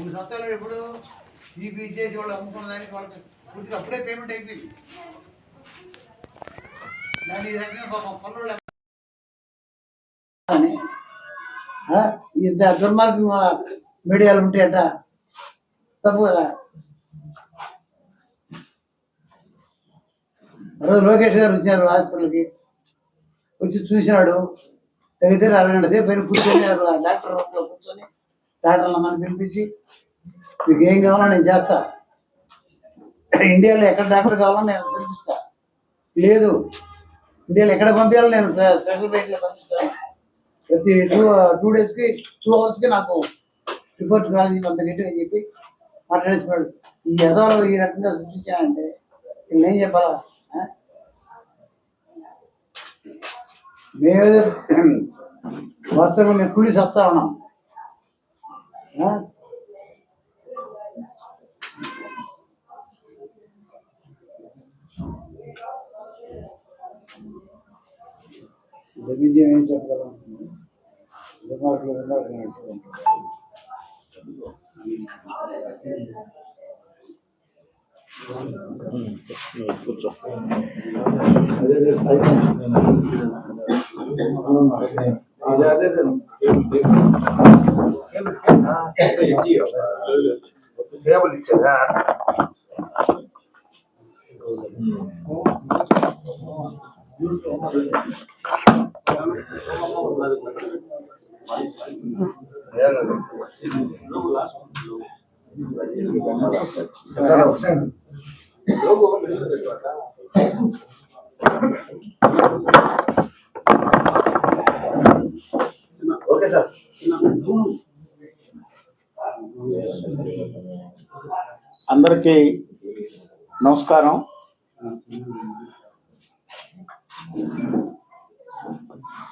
మూడు సంవత్సరాలు ఎప్పుడు బీచ్ చేసి వాళ్ళు అమ్ముకున్న దానికి వాళ్ళకి పూర్తిగా అప్పుడే పేమెంట్ అయిపోయింది. దాని ఈ రకంగా పాపం పనులు ఇంత దుర్మార్గం మీడియాలు ఉంటాయట. తప్పు కదా? రోజు లోకేష్ గారు వచ్చారు హాస్పిటల్కి. వచ్చి చూసినాడు. తగ్గితే అరగంట సేపు పైన కూర్చొని డాక్టర్ రూమ్లో కూర్చొని డాక్టర్లు మనం పిలిపించి మీకు ఏం కావాలో నేను చేస్తా. ఇండియాలో ఎక్కడ డాక్టర్ కావాలో నేను పిలిపిస్తా లేదు. ఇండియాలో ఎక్కడ పంపించాలో నేను స్పెషల్ బైక్లో పంపిస్తాను ప్రతి టూ టూ డేస్కి టూ అవర్స్కి నాకు రిపోర్ట్ కాలేజీ అంత గట్టిగా చెప్పి మాట్లాడేసినాడు ఈ యథాలు ఈ రకంగా సృష్టించానంటే నేను ఏం చెప్పాలా? మేమేదో వాస్తవంగా మేము కుళ్ళి సస్తా ఉన్నాం. ఇంతకుమించి ఏం చెప్పగలం? దుర్మార్గులు దుర్మార్గులు నడుస్తుంది కూర్చో. అదే అదే టేబుల్ ఇచ్చేదా ఓకే సార్ అందరికీ నమస్కారం.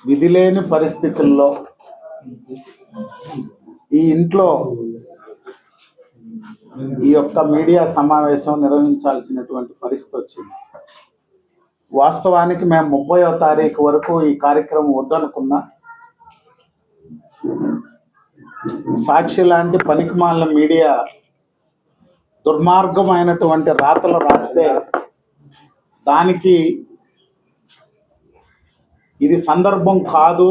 విధి లేని పరిస్థితుల్లో ఈ ఇంట్లో ఈ యొక్క మీడియా సమావేశం నిర్వహించాల్సినటువంటి పరిస్థితి వచ్చింది. వాస్తవానికి మేము ముప్పయో తారీఖు వరకు ఈ కార్యక్రమం వద్దనుకున్నా సాక్షి లాంటి పనికిమాల మీడియా దుర్మార్గమైనటువంటి రాతలు రాస్తే దానికి ఇది సందర్భం కాదు.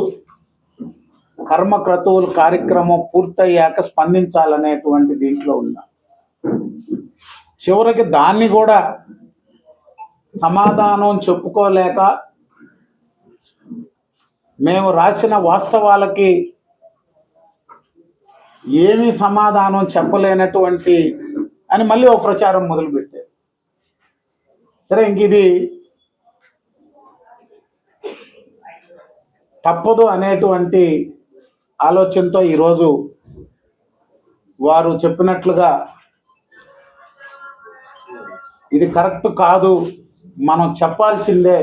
కర్మక్రతువుల కార్యక్రమం పూర్తయ్యాక స్పందించాలనేటువంటి దీంట్లో ఉన్నా. చివరికి దాన్ని కూడా సమాధానం చెప్పుకోలేక మేము రాసిన వాస్తవాలకి ఏమీ సమాధానం చెప్పలేనటువంటి అని మళ్ళీ ఒక ప్రచారం మొదలుపెట్టారు. సరే ఇంక ఇది తప్పదు అనేటువంటి ఆలోచనతో ఈరోజు వారు చెప్పినట్లుగా ఇది కరెక్ట్ కాదు మనం చెప్పాల్సిందే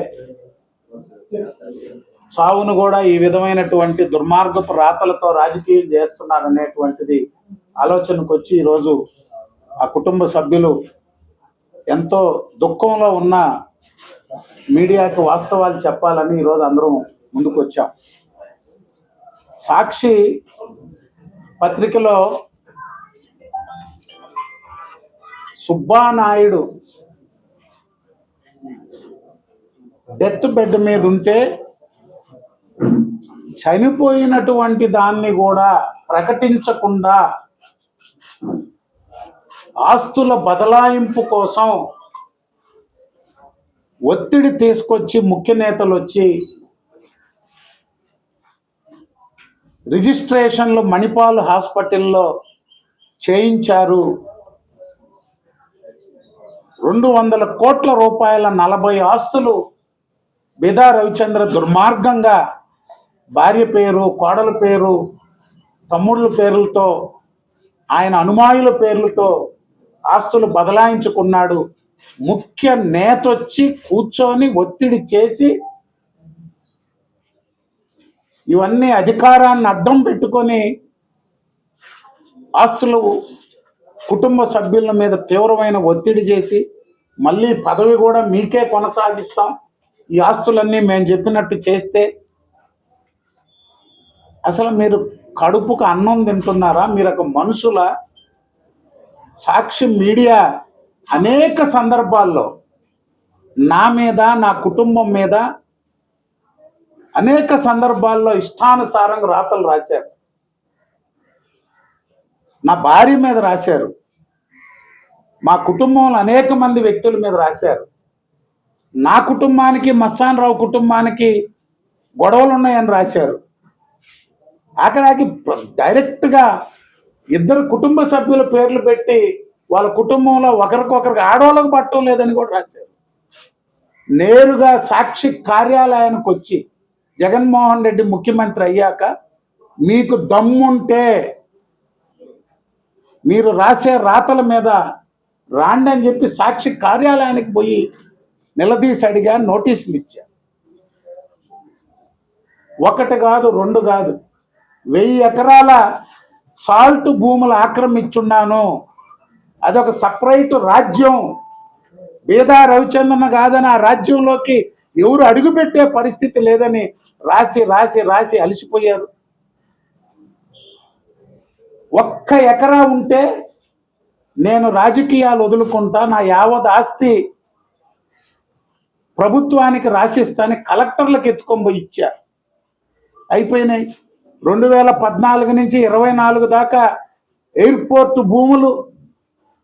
చావును కూడా ఈ విధమైనటువంటి దుర్మార్గపు రాతలతో రాజకీయం చేస్తున్నారు అనేటువంటిది ఆలోచనకు వచ్చి ఈరోజు ఆ కుటుంబ సభ్యులు ఎంతో దుఃఖంలో ఉన్న మీడియాకి వాస్తవాలు చెప్పాలని ఈరోజు అందరం ముందుకు వచ్చాం సాక్షి పత్రికలో సుబ్బానాయుడు డెత్ బెడ్ మీద ఉంటే చనిపోయినటువంటి దాన్ని కూడా ప్రకటించకుండా ఆస్తుల బదలాయింపు కోసం ఒత్తిడి తీసుకొచ్చి ముఖ్య నేతలు వచ్చి రిజిస్ట్రేషన్లు మణిపాల్ హాస్పిటల్లో చేయించారు. రెండు వందల కోట్ల రూపాయల నలభై ఆస్తులు బిదా రవిచంద్ర దుర్మార్గంగా భార్య పేరు కోడల పేరు తమ్ముళ్ళ పేర్లతో ఆయన అనుమాయుల పేర్లతో ఆస్తులు బదలాయించుకున్నాడు. ముఖ్య నేతొచ్చి కూర్చొని ఒత్తిడి చేసి ఇవన్నీ అధికారాన్ని అడ్డం పెట్టుకొని ఆస్తులు కుటుంబ సభ్యుల మీద తీవ్రమైన ఒత్తిడి చేసి మళ్ళీ పదవి కూడా మీకే కొనసాగిస్తాం. ఈ ఆస్తులన్నీ మేము చెప్పినట్టు చేస్తే అసలు మీరు కడుపుకు అన్నం తింటున్నారా? మీరు ఒక మనుషుల సాక్షి మీడియా అనేక సందర్భాల్లో నా మీద నా కుటుంబం మీద అనేక సందర్భాల్లో ఇష్టానుసారంగా రాతలు రాశారు. నా భార్య మీద రాశారు. మా కుటుంబంలో అనేక మంది వ్యక్తుల మీద రాశారు. నా కుటుంబానికి మస్తాన్ రావు కుటుంబానికి గొడవలు ఉన్నాయని రాశారు. ఆఖరాకి డైరెక్ట్గా ఇద్దరు కుటుంబ సభ్యుల పేర్లు పెట్టి వాళ్ళ కుటుంబంలో ఒకరికొకరికి ఆడవాళ్ళకు పట్టడం లేదని కూడా రాశారు. నేరుగా సాక్షి కార్యాలయానికి వచ్చి జగన్మోహన్ రెడ్డి ముఖ్యమంత్రి అయ్యాక మీకు దమ్ముంటే మీరు రాసే రాతల మీద రాండి అని చెప్పి సాక్షి కార్యాలయానికి పోయి నిలదీసి అడిగా నోటీసులు ఇచ్చా ఒకటి కాదు రెండు కాదు. వెయ్యి ఎకరాల సాల్ట్ భూములు ఆక్రమించున్నాను. అదొక సపరేట్ రాజ్యం. బీదా రవిచంద్రన్ కాదని ఆ రాజ్యంలోకి ఎవరు అడుగుపెట్టే పరిస్థితి లేదని రాసి రాసి రాసి అలసిపోయారు. ఒక్క ఎకరా ఉంటే నేను రాజకీయాలు వదులుకుంటా నా యావత్ ఆస్తి ప్రభుత్వానికి రాసిస్తాను కలెక్టర్లకు ఎత్తుకొని పోయి ఇచ్చా. అయిపోయినాయి. రెండు వేల పద్నాలుగు నుంచి ఇరవై నాలుగు దాకా ఎయిర్పోర్ట్ భూములు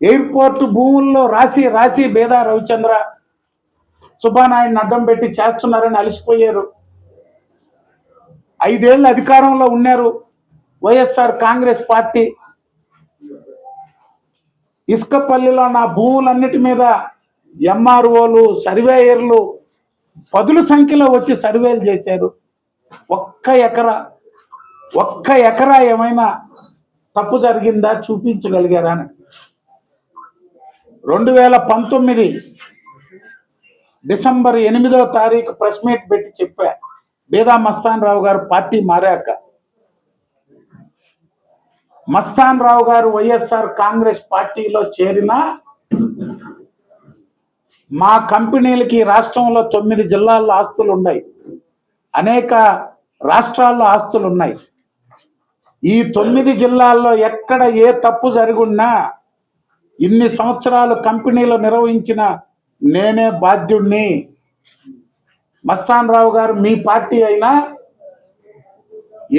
ఎయిర్పోర్ట్ భూముల్లో రాసి రాసి బేదా రవిచంద్ర సుబ్బానాయుడిని అడ్డం పెట్టి చేస్తున్నారని అలసిపోయారు. ఐదేళ్ళు అధికారంలో ఉన్నారు. వైఎస్ఆర్ కాంగ్రెస్ పార్టీ. ఇసుకపల్లిలో నా భూములన్నిటి మీద ఎంఆర్ఓలు సర్వేయర్లు పదుల సంఖ్యలో వచ్చి సర్వేలు చేశారు. ఒక్క ఎకరా ఒక్క ఎకరా ఏమైనా తప్పు జరిగిందా చూపించగలిగారా అని. రెండు వేల పంతొమ్మిది డిసెంబర్ ఎనిమిదో తారీఖు ప్రెస్ మీట్ పెట్టి చెప్పా బేదా మస్తాన్ రావు గారు పార్టీ మారాక. మస్తాన్ రావు గారు వైఎస్ఆర్ కాంగ్రెస్ పార్టీలో చేరిన మా కంపెనీలకి రాష్ట్రంలో తొమ్మిది జిల్లాల్లో ఆస్తులు ఉన్నాయి అనేక రాష్ట్రాల్లో ఆస్తులు ఉన్నాయి ఈ తొమ్మిది జిల్లాల్లో ఎక్కడ ఏ తప్పు జరుగున్నా ఇన్ని సంవత్సరాలు కంపెనీలు నిర్వహించిన నేనే బాధ్యుణ్ణి. మస్తాన్ రావు గారు మీ పార్టీ అయినా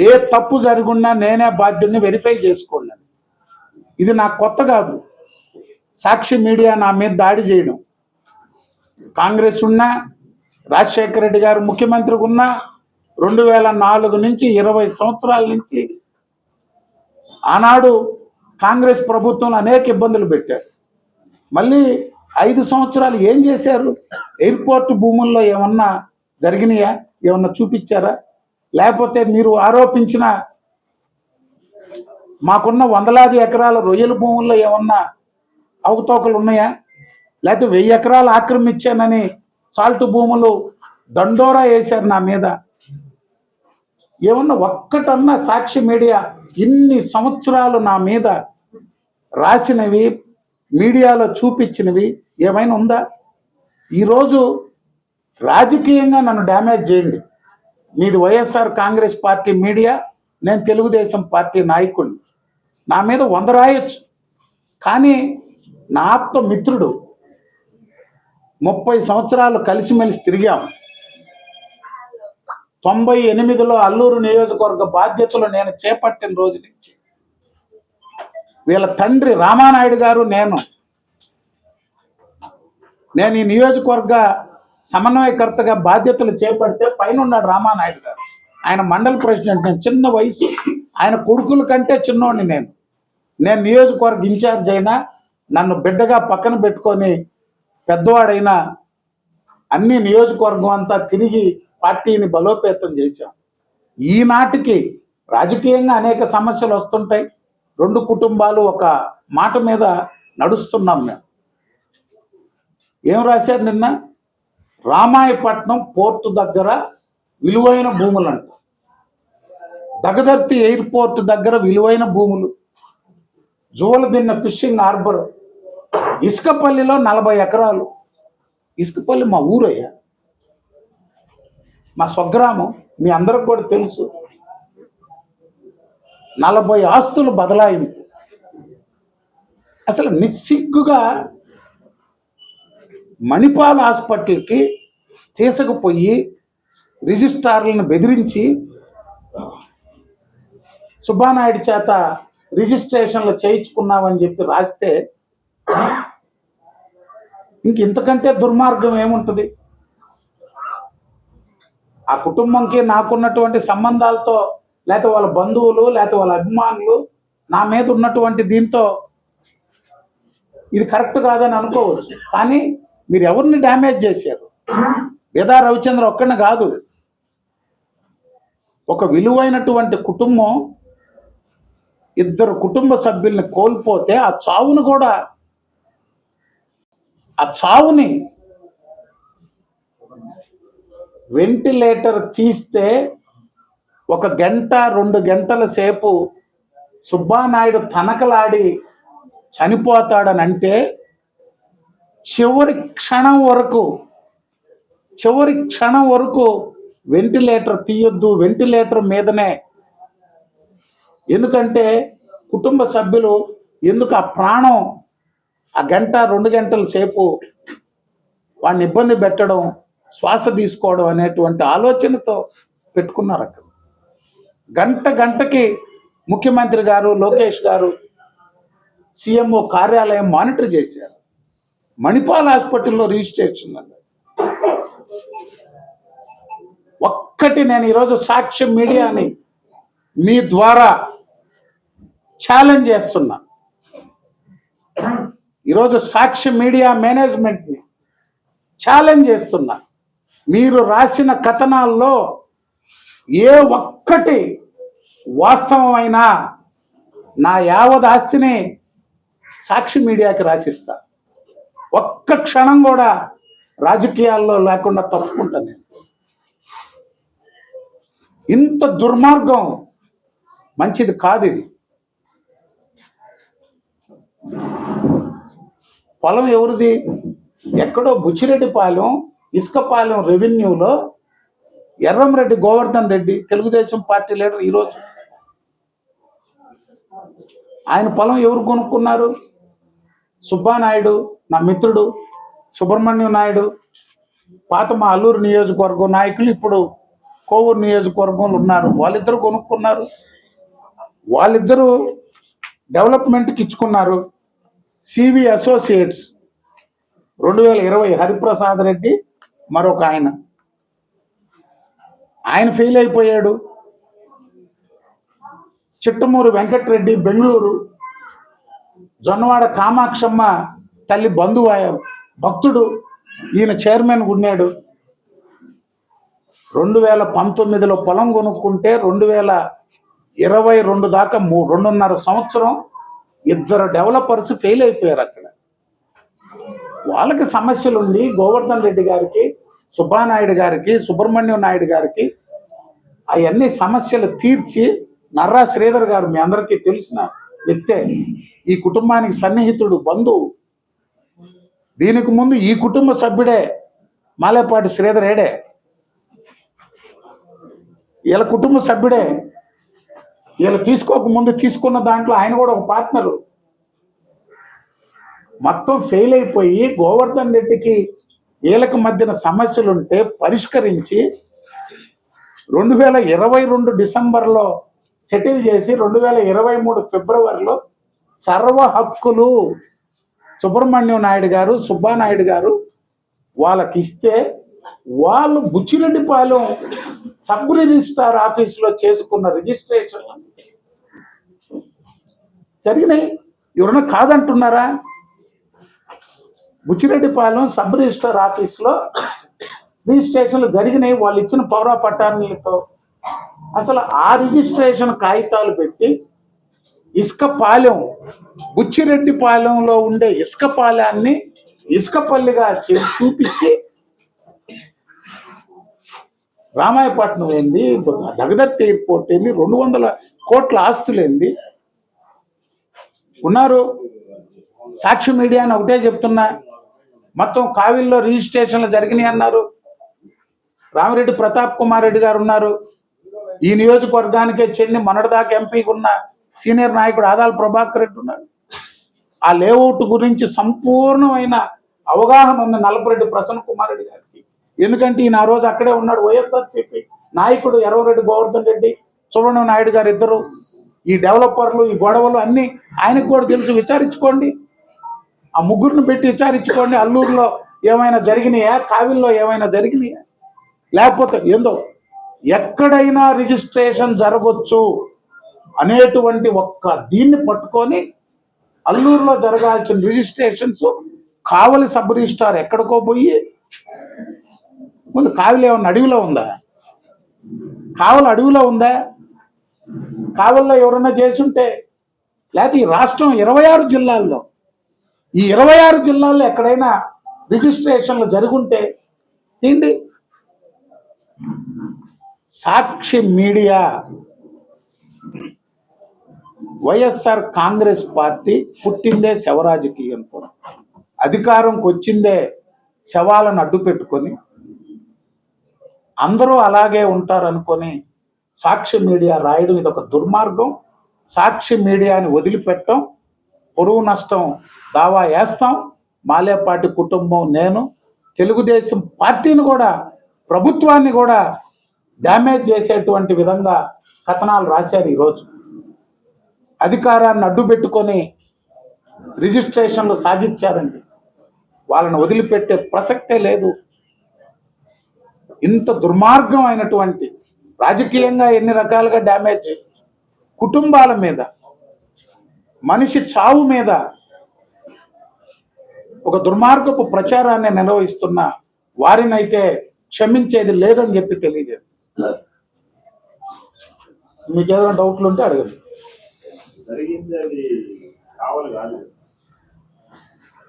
ఏ తప్పు జరుగున్నా నేనే బాధ్యుణ్ణి వెరిఫై చేసుకోండి ఇది నాకు కొత్త కాదు. సాక్షి మీడియా నా మీద దాడి చేయడం. కాంగ్రెస్ ఉన్నా రాజశేఖర రెడ్డి గారు ముఖ్యమంత్రికి ఉన్నా రెండు వేల నాలుగు నుంచి ఇరవై సంవత్సరాల నుంచి ఆనాడు కాంగ్రెస్ ప్రభుత్వం అనేక ఇబ్బందులు పెట్టారు. మళ్ళీ ఐదు సంవత్సరాలు ఏం చేశారు? ఎయిర్పోర్ట్ భూముల్లో ఏమన్నా జరిగినాయా? ఏమన్నా చూపించారా? లేకపోతే మీరు ఆరోపించిన మాకున్న వందలాది ఎకరాల రొయ్యల భూముల్లో ఏమన్నా అవకతవకలు ఉన్నాయా? లేకపోతే వెయ్యి ఎకరాలు ఆక్రమించానని సాల్ట్ భూములు దండోరా వేశారు నా మీద. ఏమన్నా ఒక్కటన్నా సాక్షి మీడియా ఇన్ని సంవత్సరాలు నా మీద రాసినవి మీడియాలో చూపించినవి ఏమైనా ఉందా? ఈరోజు రాజకీయంగా నన్ను డ్యామేజ్ చేయండి. మీది వైఎస్ఆర్ కాంగ్రెస్ పార్టీ మీడియా నేను తెలుగుదేశం పార్టీ నాయకుడిని. నా మీద వంద రాయొచ్చు. కానీ నా ఆప్త మిత్రుడు ముప్పై సంవత్సరాలు కలిసిమెలిసి తిరిగాము తొంభై ఎనిమిదిలో అల్లూరు నియోజకవర్గ బాధ్యతలు నేను చేపట్టిన రోజు నుంచి వీళ్ళ తండ్రి రామానాయుడు గారు నేను. నేను ఈ నియోజకవర్గ సమన్వయకర్తగా బాధ్యతలు చేపడితే పైన ఉన్నాడు రామానాయుడు గారు. ఆయన మండల ప్రెసిడెంట్ నేను చిన్న వయసు. ఆయన కొడుకుల కంటే చిన్నోడిని నేను. నేను నియోజకవర్గ ఇన్ఛార్జ్ అయినా నన్ను బిడ్డగా పక్కన పెట్టుకొని పెద్దవాడైనా అన్ని నియోజకవర్గం అంతా తిరిగి పార్టీని బలోపేతం చేశాం. ఈనాటికి రాజకీయంగా అనేక సమస్యలు వస్తుంటాయి. రెండు కుటుంబాలు ఒక మాట మీద నడుస్తున్నాం మేము. ఏం రాశారు నిన్న? రామాయపట్నం పోర్టు దగ్గర విలువైన భూములు అంట దగదర్తి ఎయిర్పోర్ట్ దగ్గర విలువైన భూములు. Juvvaladinne fishing harbour. ఇసుకపల్లిలో నలభై ఎకరాలు. ఇసుకపల్లి మా ఊరయ్యా. మా స్వగ్రామం మీ అందరికి కూడా తెలుసు. నలభై ఆస్తులు బదలాయింపు అసలు నిస్సిగ్గుగా మణిపాల్ హాస్పిటల్కి తీసుకుపోయి రిజిస్ట్రార్లను బెదిరించి సుబ్బానాయుడు చేత రిజిస్ట్రేషన్లు చేయించుకున్నామని చెప్పి రాస్తే ఇంక ఇంతకంటే దుర్మార్గం ఏముంటుంది? ఆ కుటుంబంకి నాకున్నటువంటి సంబంధాలతో లేకపోతే వాళ్ళ బంధువులు లేకపోతే వాళ్ళ అభిమానులు నా మీద ఉన్నటువంటి దీంతో ఇది కరెక్ట్ కాదని అనుకోవచ్చు. కానీ మీరు ఎవరిని డ్యామేజ్ చేశారు? వేదా రవిచంద్ర ఒక్కడిని కాదు. ఒక విలువైనటువంటి కుటుంబం ఇద్దరు కుటుంబ సభ్యుల్ని కోల్పోతే ఆ చావును కూడా ఆ చావుని వెంటిలేటర్ తీస్తే ఒక గంట రెండు గంటల సేపు సుబ్బానాయుడు తనకలాడి చనిపోతాడని అంటే చివరి క్షణం వరకు చివరి క్షణం వరకు వెంటిలేటర్ తీయొద్దు వెంటిలేటర్ మీదనే. ఎందుకంటే కుటుంబ సభ్యులు ఎందుకు ఆ ప్రాణం ఆ గంట రెండు గంటల సేపు వాడిని ఇబ్బంది పెట్టడం శ్వాస తీసుకోవడం అనేటువంటి ఆలోచనతో పెట్టుకున్నారు అక్కడ. గంట గంటకి ముఖ్యమంత్రి గారు లోకేష్ గారు సీఎంఓ కార్యాలయం మానిటర్ చేశారు. మణిపాల్ హాస్పిటల్లో రిజిస్ట్రేషన్ అన్నారు. ఒక్కటి నేను ఈరోజు సాక్ష్యం మీడియాని మీ ద్వారా ఛాలెంజ్ చేస్తున్నా. ఈరోజు సాక్ష్య మీడియా మేనేజ్మెంట్ని ఛాలెంజ్ చేస్తున్నా. మీరు రాసిన కథనాల్లో ఏ ఒక్కటి వాస్తవమైన నా యావద్ ఆస్తిని సాక్షి మీడియాకి రాసిస్తా. ఒక్క క్షణం కూడా రాజకీయాల్లో లేకుండా తప్పుకుంటాను నేను. ఇంత దుర్మార్గం మంచిది కాదు ఇది. పొలం ఎవరిది? ఎక్కడో బుచ్చిరెడ్డిపాలెం ఇసుకపాలెం రెవెన్యూలో ఎర్రంరెడ్డి గోవర్ధన్ రెడ్డి తెలుగుదేశం పార్టీ లీడర్ ఈరోజు. ఆయన పొలం ఎవరు కొనుక్కున్నారు? సుబ్బానాయుడు నా మిత్రుడు సుబ్రహ్మణ్యం నాయుడు పాత మా అల్లూరు నియోజకవర్గం నాయకులు ఇప్పుడు కోవూరు నియోజకవర్గంలో ఉన్నారు. వాళ్ళిద్దరు కొనుక్కున్నారు. వాళ్ళిద్దరూ డెవలప్మెంట్కి ఇచ్చుకున్నారు. సివి అసోసియేట్స్ రెండు వేల ఇరవై హరిప్రసాద్ రెడ్డి మరొక ఆయన. ఆయన ఫెయిల్ అయిపోయాడు. చిట్టమూరు వెంకటరెడ్డి బెంగళూరు. జొన్నవాడ కామాక్షమ్మ తల్లి బంధువు భక్తుడు. ఈయన చైర్మన్ ఉన్నాడు. రెండు వేల పంతొమ్మిదిలో పొలం కొనుక్కుంటే రెండు వేల ఇరవై రెండు దాకా మూ రెండున్నర సంవత్సరం ఇద్దరు డెవలపర్స్ ఫెయిల్ అయిపోయారు అక్కడ. వాళ్ళకి సమస్యలుండి గోవర్ధన్ రెడ్డి గారికి సుబ్బానాయుడు గారికి సుబ్రహ్మణ్యం నాయుడు గారికి అవన్నీ సమస్యలు తీర్చి నర్రా శ్రీధర్ గారు మీ అందరికీ తెలిసిన వ్యక్తే. ఈ కుటుంబానికి సన్నిహితుడు బంధువు. దీనికి ముందు ఈ కుటుంబ సభ్యుడే మాలేపాటి శ్రీధర్ ఏడే? వీళ్ళ కుటుంబ సభ్యుడే. వీళ్ళు తీసుకోకముందు తీసుకున్న దాంట్లో ఆయన కూడా ఒక పార్ట్నరు. మొత్తం ఫెయిల్ అయిపోయి గోవర్ధన్ రెడ్డికి వీళ్ళకి మధ్యన సమస్యలుంటే పరిష్కరించి రెండు వేల ఇరవై రెండు డిసెంబర్లో సెటిల్ చేసి రెండు వేల ఇరవై మూడు ఫిబ్రవరిలో సర్వ హక్కులు సుబ్రహ్మణ్యం నాయుడు గారు సుబ్బానాయుడు గారు వాళ్ళకి ఇస్తే వాళ్ళు బుచ్చిరెడ్డిపాలెం సబ్ రిజిస్ట్రార్ ఆఫీసులో చేసుకున్న రిజిస్ట్రేషన్ జరిగినాయి. ఎవరైనా కాదంటున్నారా? బుచ్చిరెడ్డిపాలెం సబ్ రిజిస్టర్ ఆఫీస్లో రిజిస్ట్రేషన్లు జరిగినాయి. వాళ్ళు ఇచ్చిన పౌర పట్టాలతో అసలు ఆ రిజిస్ట్రేషన్ కాగితాలు పెట్టి ఇసుక పాలెం బుచ్చిరెడ్డిపాలెంలో ఉండే ఇసుక పాలెన్ని ఇసుకపల్లిగా చూపించి రామాయపట్నం ఏంది? జగదత్ ఎయిర్పోర్ట్ ఏంది? రెండు వందల కోట్ల ఆస్తులు ఏంది? ఉన్నారు. సాక్షి మీడియా అని ఒకటే చెప్తున్నా. మొత్తం కావిల్లో రిజిస్ట్రేషన్లు జరిగినాయి అన్నారు. రామిరెడ్డి ప్రతాప్ కుమార్ రెడ్డి గారు ఉన్నారు. ఈ నియోజకవర్గానికే చెంది మొన్నటిదాకా ఎంపీకి ఉన్న సీనియర్ నాయకుడు ఆదాల ప్రభాకర్ రెడ్డి ఉన్నాడు. ఆ లేఅవుట్ గురించి సంపూర్ణమైన అవగాహన ఉంది నల్లపురెడ్డి ప్రసన్న కుమార్ రెడ్డి గారికి. ఎందుకంటే ఈయన ఆ రోజు అక్కడే ఉన్నాడు. వైఎస్ఆర్సీపీ నాయకుడు ఎర్రవరెడ్డి గోవర్ధన్ రెడ్డి సుబ్రహ్మణ్యం నాయుడు గారు ఇద్దరు. ఈ డెవలపర్లు ఈ గొడవలు అన్నీ ఆయనకు కూడా తెలుసు. విచారించుకోండి. ఆ ముగ్గురిని పెట్టి విచారించుకోండి. అల్లూరులో ఏమైనా జరిగినాయా? కావిల్లో ఏమైనా జరిగినాయా? లేకపోతే ఏందో? ఎక్కడైనా రిజిస్ట్రేషన్ జరగవచ్చు అనేటువంటి ఒక్క దీన్ని పట్టుకొని అల్లూరులో జరగాల్సిన రిజిస్ట్రేషన్స్ కావలి సబ్ రిజిస్టార్ ఎక్కడికో పోయి ముందు కావలి ఏమన్నా అడవిలో ఉందా? కావలి అడవిలో ఉందా? కావల్లో ఎవరన్నా చేసుంటే లేకపోతే ఈ రాష్ట్రం ఇరవై ఆరు జిల్లాల్లో ఈ ఇరవై ఆరు జిల్లాల్లో ఎక్కడైనా రిజిస్ట్రేషన్లు జరుగుంటే ఏంటి? Sakshi media YSR Congress party పుట్టిందే శవరాజకీయంతో. అధికారంకి వచ్చిందే శవాలను అడ్డు పెట్టుకొని. అందరూ అలాగే ఉంటారనుకొని సాక్షి మీడియా రాయడం ఇది ఒక దుర్మార్గం. సాక్షి మీడియాని వదిలిపెట్టడం పొరుగు నష్టం దావా వేస్తాం మాలేపాటి కుటుంబం నేను తెలుగుదేశం పార్టీని కూడా ప్రభుత్వాన్ని కూడా డ్యామేజ్ చేసేటువంటి విధంగా కథనాలు రాశారు ఈరోజు. అధికారాన్ని అడ్డు పెట్టుకొని రిజిస్ట్రేషన్లు సాధించారండి వాళ్ళని వదిలిపెట్టే ప్రసక్తే లేదు. ఇంత దుర్మార్గం అయినటువంటి రాజకీయంగా ఎన్ని రకాలుగా డ్యామేజ్ కుటుంబాల మీద మనిషి చావు మీద ఒక దుర్మార్గపు ప్రచారాన్ని నిర్వహిస్తున్న వారినైతే క్షమించేది లేదని చెప్పి తెలియజేస్తుంది మీకు ఏదైనా డౌట్లు ఉంటే అడగండి.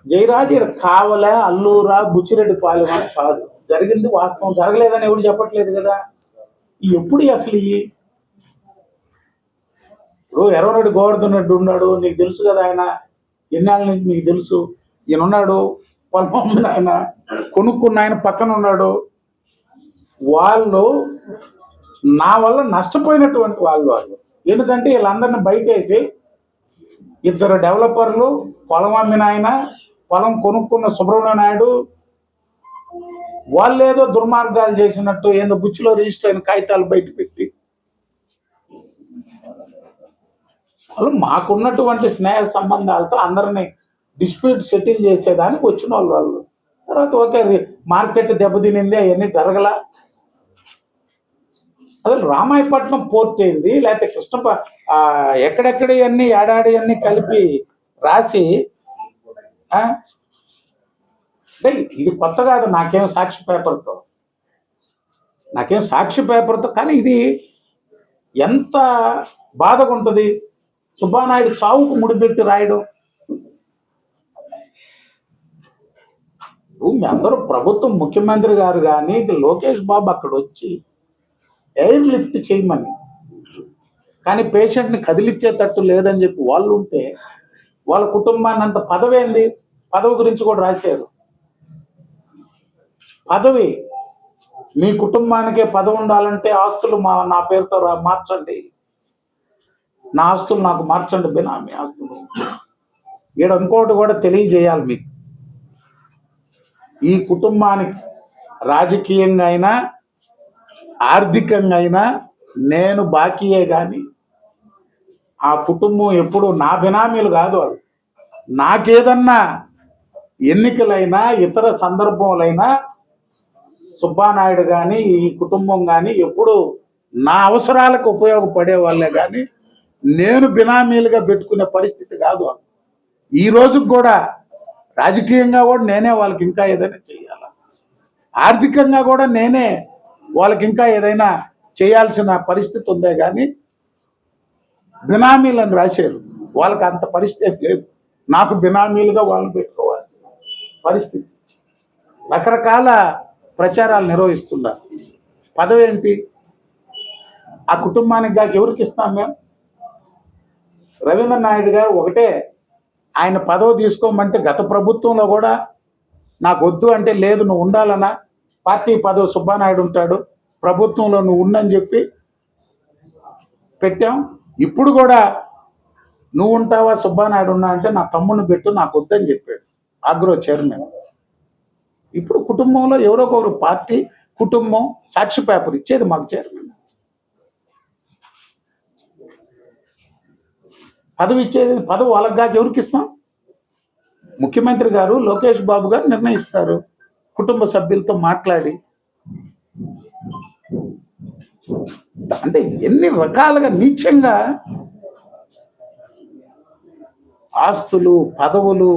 జయరాజ్ ఈడ కావల అల్లూరా బుచ్చిరెడ్డి పాలెం అని కాదు. జరిగింది వాస్తవం. జరగలేదని ఎవడు చెప్పట్లేదు కదా? ఎప్పుడు అసలు ఈ? ఇప్పుడు ఎర్రరెడ్డి గోవర్ధన్ రెడ్డి ఉన్నాడు నీకు తెలుసు కదా ఆయన. ఎన్నాళ్ళ నుంచి మీకు తెలుసు? ఈయన ఉన్నాడు పొలం ఆయన కొనుక్కున్న ఆయన పక్కన ఉన్నాడు వాళ్ళు నా వల్ల నష్టపోయినటువంటి వాళ్ళు వాళ్ళు. ఎందుకంటే వీళ్ళందరిని బయటేసి ఇద్దరు డెవలపర్లు పొలం అమ్మిన ఆయన పొలం కొనుక్కున్న సుబ్రహ్మణ్య నాయుడు వాళ్ళు ఏదో దుర్మార్గాలు చేసినట్టు ఏందో బుచ్చిలో రిజిస్టర్ అయిన కాగితాలు బయట పెట్టి. వాళ్ళు మాకున్నటువంటి స్నేహ సంబంధాలతో అందరినీ డిస్ప్యూట్ సెటిల్ చేసేదానికి వచ్చిన వాళ్ళు వాళ్ళు. తర్వాత ఓకే మార్కెట్ దెబ్బతినింది అవన్నీ జరగల. అసలు రామాయపట్నం పోర్ట్ ఏంది? లేకపోతే కృష్ణ ఎక్కడెక్కడ అన్ని ఏడాడి అన్ని కలిపి రాసి అంటే ఇది కొత్త కాదు నాకేం సాక్షి పేపర్తో. నాకేం సాక్షి పేపర్తో కానీ ఇది ఎంత బాధగా ఉంటుంది సుబ్బానాయుడు చావుకు ముడిపెట్టి రాయడం ఇప్పుడు మీ అందరూ ప్రభుత్వం ముఖ్యమంత్రి గారు కానీ లోకేష్ బాబు అక్కడ వచ్చి ఎయిర్ లిఫ్ట్ చేయమని. కానీ పేషెంట్ని కదిలిచ్చేటట్టు లేదని చెప్పి వాళ్ళు ఉంటే వాళ్ళ కుటుంబాన్ని అంత పదవి ఏంది? పదవి గురించి కూడా రాశారు. పదవి. మీ కుటుంబానికే పదవి ఉండాలంటే ఆస్తులు మా నా పేరుతో మార్చండి. నా ఆస్తులు నాకు మార్చండి బినామీ ఆస్తులు. ఇక్కడ ఇంకోటి కూడా తెలియజేయాలి మీకు. ఈ కుటుంబానికి రాజకీయంగా అయినా ఆర్థికంగా అయినా నేను బాకీయే కానీ ఆ కుటుంబం ఎప్పుడు నా బినామీలు కాదు అది. నాకేదన్నా ఎన్నికలైనా ఇతర సందర్భంలైనా సుబ్బానాయుడు కానీ ఈ కుటుంబం కానీ ఎప్పుడు నా అవసరాలకు ఉపయోగపడే వాళ్ళే కానీ నేను బినామీలుగా పెట్టుకునే పరిస్థితి కాదు ఈ రోజుకు కూడా రాజకీయంగా కూడా నేనే వాళ్ళకి ఇంకా ఏదైనా చేయాలా ఆర్థికంగా కూడా నేనే వాళ్ళకి ఇంకా ఏదైనా చేయాల్సిన పరిస్థితి ఉందే కానీ బినామీలను రాశారు. వాళ్ళకి అంత పరిస్థితి లేదు. నాకు బినామీలుగా వాళ్ళని పెట్టుకోవాలి పరిస్థితి. రకరకాల ప్రచారాలు నిర్వహిస్తున్నారు. పదవి ఏంటి? ఆ కుటుంబానికి కాక ఎవరికి ఇస్తాం మేము? రవీంద్ర నాయుడు గారు ఒకటే ఆయన పదవి తీసుకోమంటే గత ప్రభుత్వంలో కూడా నాకు వద్దు అంటే లేదు నువ్వు ఉండాలన్నా. పార్టీ పదవి సుబ్బానాయుడు ఉంటాడు ప్రభుత్వంలో నువ్వు ఉండని చెప్పి పెట్టాం. ఇప్పుడు కూడా నువ్వు ఉంటావా సుబ్బానాయుడు ఉన్నా అంటే నా తమ్ముడిని పెట్టు నాకు వద్దని చెప్పాడు ఆగ్రో చైర్మన్. ఇప్పుడు కుటుంబంలో ఎవరో ఒకరు పార్టీ కుటుంబం సాక్షి పేపర్ ఇచ్చేది మాకు చైర్మన్. పదవి ఇచ్చేది పదవి వాళ్ళకి కాక ఎవరికి ఇస్తాం? ముఖ్యమంత్రి గారు లోకేష్ బాబు గారు నిర్ణయిస్తారు. కుటుంబ సభ్యులతో మాట్లాడి. అంటే ఎన్ని రకాలుగా నీచంగా ఆస్తులు పదవులు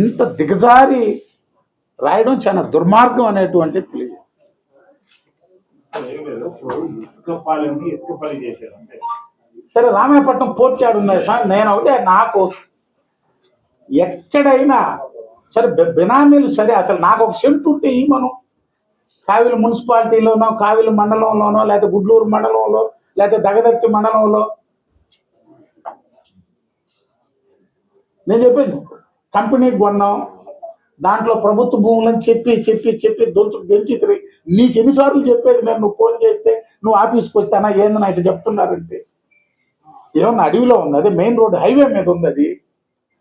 ఇంత దిగజారి రాయడం చాలా దుర్మార్గం అనేటువంటి తెలియదు. ఇసుక ఇసుక పని చేశారు. అంటే సరే రామాయపట్నం పోర్ట్ యార్డ్ ఉన్నాయి సార్ నేను ఒకటే నాకు ఎక్కడైనా సరే బినామీలు సరే అసలు నాకు ఒక సెంటు ఉంటే ఈ మనం కావిలి మున్సిపాలిటీలోనో కావిలి మండలంలోనో లేకపోతే గుడ్లూరు మండలంలో లేకపోతే దగదత్తి మండలంలో. నేను చెప్పేది కంపెనీకి కొన్నాం దాంట్లో ప్రభుత్వ భూములని చెప్పి చెప్పి చెప్పి దొంతు గెలిచి నీకు ఎన్నిసార్లు చెప్పేది నేను నువ్వు ఫోన్ చేస్తే నువ్వు ఆఫీస్కి వస్తానా ఏందని ఇటు చెప్తున్నారంటే? ఏమన్నా అడవిలో ఉంది? అదే మెయిన్ రోడ్ హైవే మీద ఉంది అది.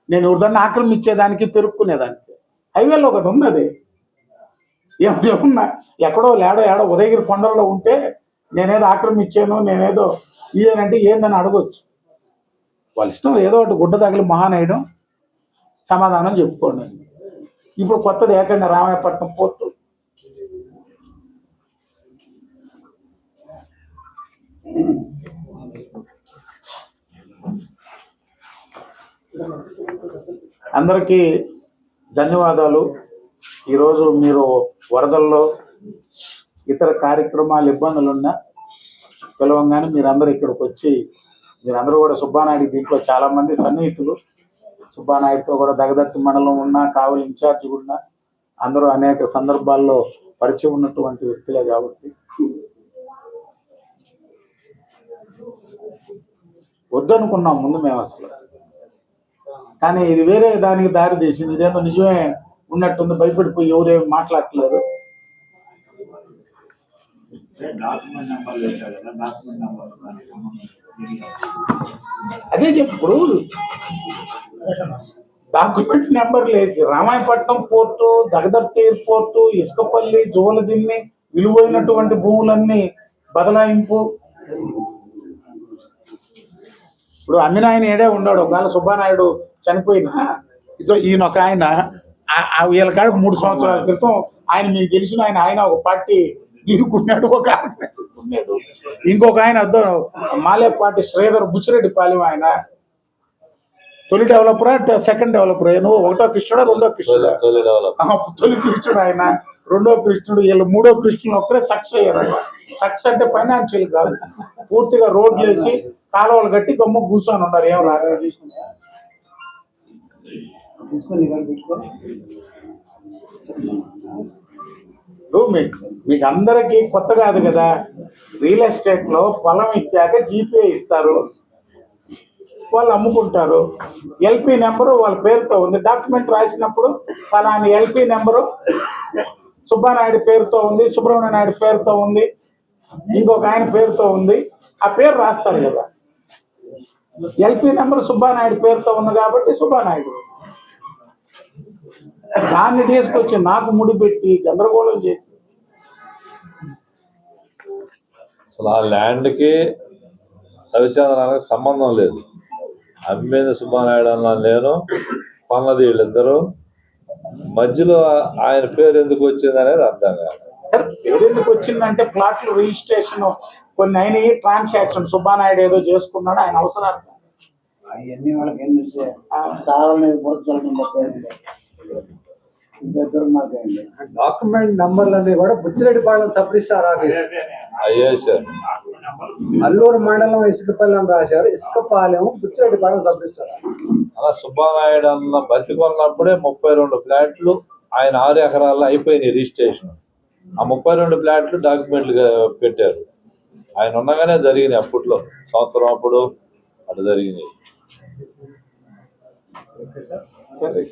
నేను ఎవరిదాన్ని ఆక్రమించేదానికి పెరుక్కునేదానికి. హైవేలో ఒకటి ఉంది అది. ఏమన్నా ఎక్కడో లేడో ఏడో ఉదయగిరి కొండల్లో ఉంటే నేనేదో ఆక్రమించాను నేనేదో ఇదేనంటే ఏందని అడగొచ్చు. వాళ్ళ ఇష్టం ఏదో ఒకటి గుడ్డ తగిలి మహానేయడం సమాధానం చెప్పుకోండి. ఇప్పుడు కొత్తది ఏకంగా రామాయపట్నం పోర్టు. అందరికీ ధన్యవాదాలు. ఈరోజు మీరు వరదల్లో ఇతర కార్యక్రమాలు ఇబ్బందులున్నా పిలవంగానే మీరందరూ ఇక్కడికి వచ్చి మీరందరూ కూడా సుబ్బానాయుడు దీంట్లో చాలా మంది సన్నిహితులు. సుబ్బానాయుడుతో కూడా దగదత్తి మండలం ఉన్నా కావలి ఇన్ఛార్జ్ ఉన్నా అందరూ అనేక సందర్భాల్లో పరిచయం ఉన్నటువంటి వ్యక్తులే కాబట్టి. వద్దనుకున్నాం ముందు మేము అసలు. కానీ ఇది వేరే దానికి దారి తీసింది. ఇదేదో నిజమే ఉన్నట్టుంది. భయపడిపోయి ఎవరేం మాట్లాడట్లేదు. అదే చెప్పుడు డాక్యుమెంట్ నెంబర్లు వేసి రామాయపట్నం పోర్టు దగదర్తి ఎయిర్పోర్టు ఇసుకపల్లి జోలదిన్ని విలువైనటువంటి భూములన్నీ బదలాయింపు. ఇప్పుడు అమ్మినాయన ఏడే ఉన్నాడు. ఒకవేళ సుబ్బానాయుడు చనిపోయినా. ఇదో ఈయన ఒక ఆయన వీళ్ళ కాడ మూడు సంవత్సరాల క్రితం ఆయన మీకు తెలిసిన ఆయన ఆయన ఒక పార్టీ ఈనుకున్నాడు ఒక ఆయన. ఇంకొక ఆయన అద్దో మాలేపాటి శ్రీధర్ బుచ్చిరెడ్డి పాలెం ఆయన. తొలి డెవలపరా సెకండ్ డెవలపర్? నువ్వు ఒకటో కృష్ణుడా రెండో కృష్ణుడా? తొలి కృష్ణుడు ఆయన రెండో కృష్ణుడు వీళ్ళు మూడో కృష్ణుడు ఒక్కరే సక్సెస్ అయ్యారు. సక్సెస్ అంటే ఫైనాన్షియల్ కాదు. పూర్తిగా రోడ్లు వేసి కాలువలు కట్టి గమ్మ కూర్చొని ఉన్నారు. ఏం రాక తీసుకొని పెట్టుకో. మీకు మీకు అందరికీ కొత్త కాదు కదా? రియల్ ఎస్టేట్లో పొలం ఇచ్చాక జీపే ఇస్తారు. వాళ్ళు అమ్ముకుంటారు. ఎల్పి నెంబరు వాళ్ళ పేరుతో ఉంది. డాక్యుమెంట్ రాసినప్పుడు ఫలాని ఎల్పి నెంబరు సుబ్బానాయుడు పేరుతో ఉంది సుబ్రహ్మణ్య నాయుడు పేరుతో ఉంది ఇంకొక ఆయన పేరుతో ఉంది. ఆ పేరు రాస్తారు కదా. ఎల్పి నెంబర్ సుబ్బానాయుడు పేరుతో ఉంది కాబట్టి సుబ్బానాయుడు. దాన్ని తీసుకొచ్చి నాకు ముడిపెట్టి గందరగోళం చేసి. అసలు ఆ ల్యాండ్కి రవిచంద్రానికి సంబంధం లేదు. అమ్మేది సుబ్బానాయుడు అన్న నేను కొన్నది వీళ్ళిద్దరు మధ్యలో ఆయన పేరు ఎందుకు వచ్చింది అనేది అర్థం కాదు. సరే పేరెందుకు వచ్చిందంటే ప్లాట్లు రిజిస్ట్రేషన్ కొన్ని అయినాయి ట్రాన్సాక్షన్ సుబ్బానాయుడు ఏదో చేసుకున్నాడు ఆయన అవసరాలు. అవన్నీ వాళ్ళకి ఏం తెలిసే? కావాలనేది డాక్యుమెంట్ నంబర్లన్నీ కూడా Buchireddypalem sub registrar office Alluru మండలం ఇసుకపల్లి అని రాశారు. Isukapalem Buchireddypalem sub registrar. అలా సుబ్బానాయుడు అన్న బతికొన్నప్పుడే ముప్పై రెండు ఫ్లాట్లు ఆయన ఆరు ఎకరాల్లో అయిపోయినాయి రిజిస్ట్రేషన్. ఆ ముప్పై రెండు ఫ్లాట్లు డాక్యుమెంట్లు పెట్టారు. ఆయన ఉండగానే జరిగినాయి అప్పట్లో. సంవత్సరం అప్పుడు అటు జరిగినాయి. సరే. Peraí.